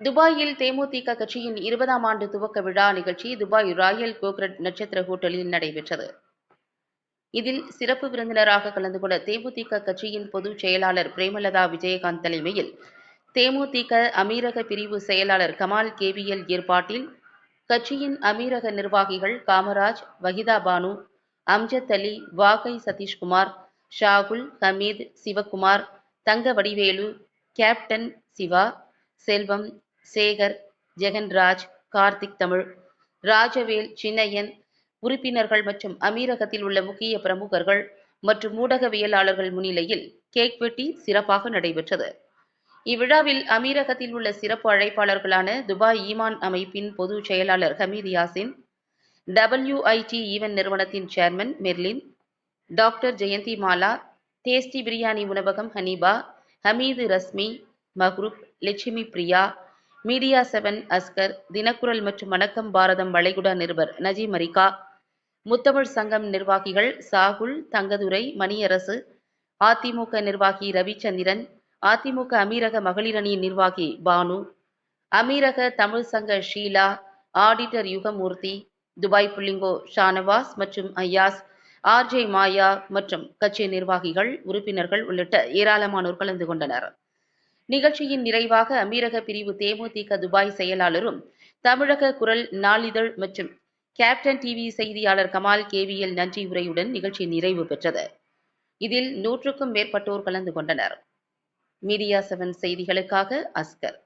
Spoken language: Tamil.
துபாயில் தேமுதிக கட்சியின் இருபதாம் ஆண்டு துவக்க விழா நிகழ்ச்சி துபாய் ராயல் கோக்ரட் நட்சத்திர ஹோட்டலில் நடைபெற்றது. இதில் சிறப்பு விருந்தினராக கலந்து கொண்ட தேமுதிக கட்சியின் பொதுச் செயலாளர் பிரேமலதா விஜயகாந்த் தலைமையில் தேமுதிக அமீரக பிரிவு செயலாளர் கமால் கேவிஎல் ஏற்பாட்டில் கட்சியின் அமீரக நிர்வாகிகள் காமராஜ் வஹிதா பானு அம்ஜத் அலி வாகை சதீஷ்குமார் ஷாகுல் ஹமீத் சிவகுமார் தங்க வடிவேலு கேப்டன் சிவா செல்வம் சேகர் ஜெகன்ராஜ் கார்த்திக் தமிழ். ராஜவேல் சின்னையன் உறுப்பினர்கள் மற்றும் அமீரகத்தில் உள்ள முக்கிய பிரமுகர்கள் மற்றும் ஊடகவியலாளர்கள் முன்னிலையில் கேக் வெட்டி சிறப்பாக நடைபெற்றது. இவ்விழாவில் அமீரகத்தில் உள்ள சிறப்பு அழைப்பாளர்களான துபாய் ஈமான் அமைப்பின் பொதுச் செயலாளர் ஹமீத் யாசின் டபிள்யூஐடி ஈவன் நிறுவனத்தின் chairman Merlin doctor Jayanthi Mala tasty biryani உணவகம் ஹனீபா ஹமீது ரஸ்மி மஹ்ரூப் லட்சுமி பிரியா மீடியா செவன் அஸ்கர் தினக்குரல் மற்றும் வணக்கம் பாரதம் வளைகுடா நிருபர் நஜீம் அரிகா முத்தமிழ் சங்கம் நிர்வாகிகள் சாகுல் தங்கதுரை மணியரசு அதிமுக நிர்வாகி ரவிச்சந்திரன் அதிமுக அமீரக மகளிர் நிர்வாகி பானு அமீரக தமிழ் சங்க ஷீலா ஆடிட்டர் யுகமூர்த்தி துபாய் புள்ளிங்கோ ஷானவாஸ் மற்றும் ஐயாஸ் ஆர்ஜே மாயா மற்றும் கட்சி நிர்வாகிகள் உறுப்பினர்கள் உள்ளிட்ட ஏராளமானோர் கலந்து கொண்டனர். நிகழ்ச்சியின் நிறைவாக அமீரக பிரிவு தேமுதிக துபாய் செயலாளரும் தமிழக குரல் நாளிதழ் மற்றும் கேப்டன் டிவி செய்தியாளர் கமால் கேவிஎல் நன்றி உரையுடன் நிகழ்ச்சி நிறைவு பெற்றது. இதில் நூற்றுக்கும் மேற்பட்டோர் கலந்து கொண்டனர். மீடியா செவன் செய்திகளுக்காக அஸ்கர்.